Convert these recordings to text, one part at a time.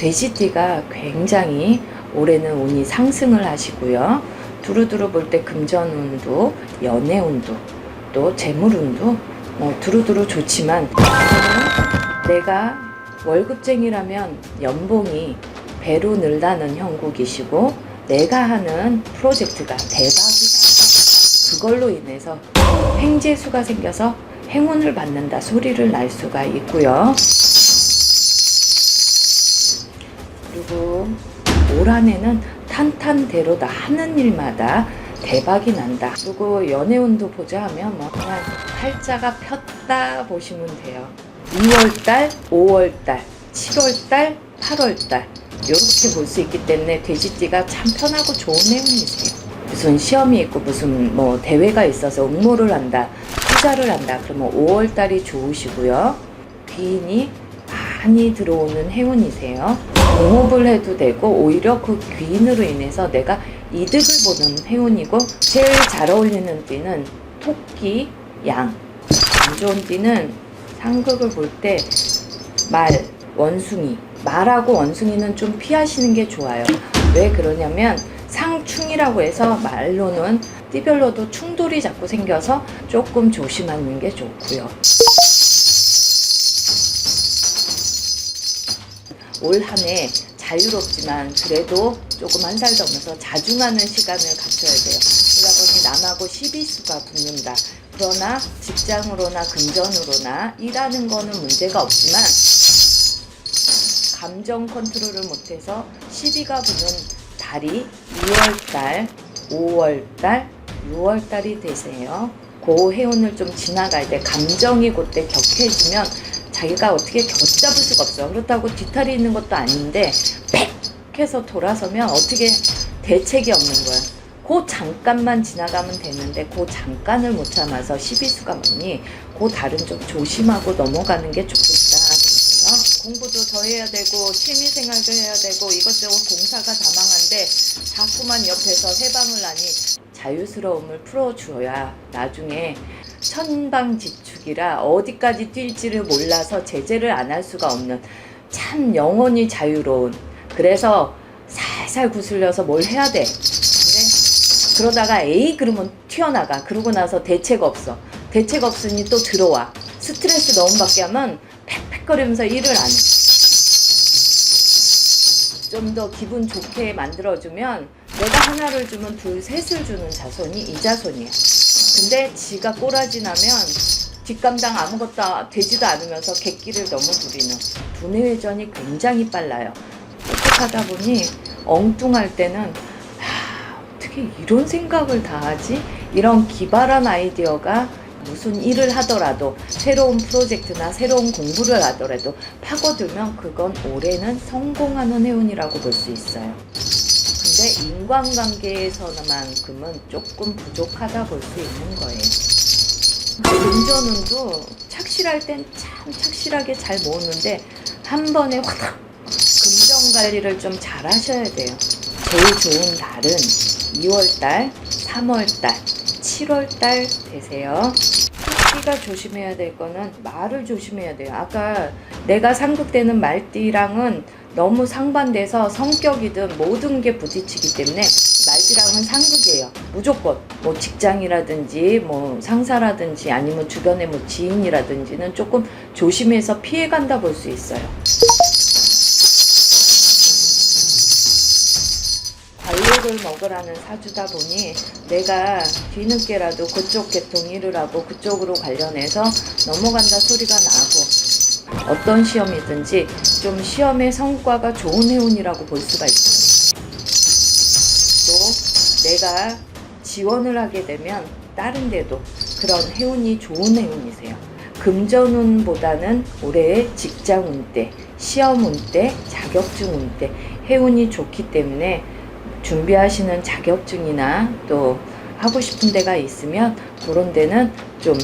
돼지띠가 굉장히 올해는 운이 상승을 하시고요. 두루두루 볼 때 금전운도 연애운도 또 재물운도 뭐 두루두루 좋지만 내가 월급쟁이라면 연봉이 배로 늘다는 형국이시고 내가 하는 프로젝트가 대박이 나서 그걸로 인해서 행재수가 생겨서 행운을 받는다 소리를 날 수가 있고요. 올 한해는 탄탄대로다 하는 일마다 대박이 난다. 그리고 연애운도 보자 하면 뭐 그냥 팔자가 폈다 보시면 돼요. 2월달, 5월달, 7월달, 8월달 이렇게 볼 수 있기 때문에 돼지띠가 참 편하고 좋은 해운이세요. 무슨 시험이 있고 무슨 뭐 대회가 있어서 응모를 한다, 투자를 한다. 그러면 5월달이 좋으시고요. 귀인이 많이 들어오는 해운이세요. 공업을 해도 되고 오히려 그 귀인으로 인해서 내가 이득을 보는 해운이고 제일 잘 어울리는 띠는 토끼, 양. 안 좋은 띠는 상극을 볼 때 말, 원숭이. 말하고 원숭이는 좀 피하시는 게 좋아요. 왜 그러냐면 상충이라고 해서 말로는 띠별로도 충돌이 자꾸 생겨서 조금 조심하는 게 좋고요. 올 한 해 자유롭지만 그래도 조금 한 살 넘어서 자중하는 시간을 갖춰야 돼요. 그러다 보니 남하고 시비수가 붙는다. 그러나 직장으로나 금전으로나 일하는 거는 문제가 없지만 감정 컨트롤을 못해서 시비가 붙는 달이 2월달, 5월달, 6월달이 되세요. 그 해운을 좀 지나갈 때 감정이 그때 격해지면 자기가 어떻게 곁잡을 수가 없어. 그렇다고 뒤탈이 있는 것도 아닌데 팩 해서 돌아서면 어떻게 대책이 없는 거야. 그 잠깐만 지나가면 되는데 그 잠깐을 못 참아서 시비수가 많니 그 달은 좀 조심하고 넘어가는 게 좋겠다. 공부도 더 해야 되고 취미 생활도 해야 되고 이것저것 공사가 다망한데 자꾸만 옆에서 해방을 하니 자유스러움을 풀어줘야 나중에 천방지축 이라 어디까지 뛸지를 몰라서 제재를 안 할 수가 없는 참 영원히 자유로운 그래서 살살 구슬려서 뭘 해야 돼? 근데 그러다가 에이 그러면 튀어나가. 그러고 나서 대책 없어. 대책 없으니 또 들어와. 스트레스 너무 받게 하면 팩팩거리면서 일을 안 해. 좀 더 기분 좋게 만들어주면 내가 하나를 주면 둘, 셋을 주는 자손이 이 자손이야. 근데 지가 꼬라지 나면 뒷감당 아무것도 되지도 않으면서 객기를 너무 부리는 두뇌 회전이 굉장히 빨라요. 똑똑하다 보니 엉뚱할 때는 하, 어떻게 이런 생각을 다 하지? 이런 기발한 아이디어가 무슨 일을 하더라도 새로운 프로젝트나 새로운 공부를 하더라도 파고들면 그건 올해는 성공하는 해운이라고 볼 수 있어요. 근데 인간관계에서만큼은 조금 부족하다 볼 수 있는 거예요. 금전운도 착실할 땐 참 착실하게 잘 모으는데 한 번에 확 금전 관리를 좀 잘 하셔야 돼요. 제일 좋은 달은 2월달, 3월달, 7월달 되세요. 토끼가 조심해야 될 거는 말을 조심해야 돼요. 아까 내가 상극되는 말띠랑은 너무 상반돼서 성격이든 모든 게 부딪히기 때문에 말띠랑은 상극이에요. 무조건 뭐 직장이라든지 뭐 상사라든지 아니면 주변의 뭐 지인이라든지는 조금 조심해서 피해 간다 볼 수 있어요. 관록을 먹으라는 사주다 보니 내가 뒤늦게라도 그쪽 계통 일을 하고 그쪽으로 관련해서 넘어간다 소리가 나고 어떤 시험이든지 좀 시험의 성과가 좋은 해운이라고 볼 수가 있어요. 또 내가 지원을 하게 되면 다른 데도 그런 해운이 좋은 해운이세요. 금전운보다는 올해의 직장운 때, 시험운 때, 자격증운 때 해운이 좋기 때문에 준비하시는 자격증이나 또 하고 싶은 데가 있으면 그런 데는 좀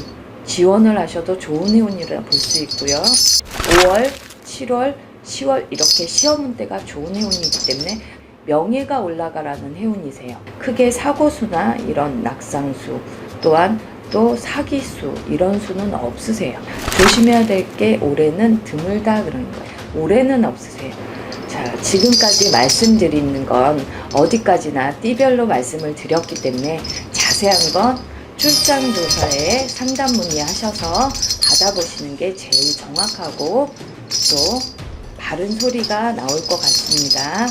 지원을 하셔도 좋은 해운이라 볼 수 있고요. 5월, 7월, 10월 이렇게 시험운 때가 좋은 해운이기 때문에 명예가 올라가라는 해운이세요. 크게 사고수나 이런 낙상수 또한 또 사기수 이런 수는 없으세요. 조심해야 될 게 올해는 드물다 그런 거예요. 올해는 없으세요. 자 자, 지금까지 말씀드리는 건 어디까지나 띠별로 말씀을 드렸기 때문에 자세한 건 출장조사에 상담 문의하셔서 받아보시는 게 제일 정확하고 또 바른 소리가 나올 것 같습니다.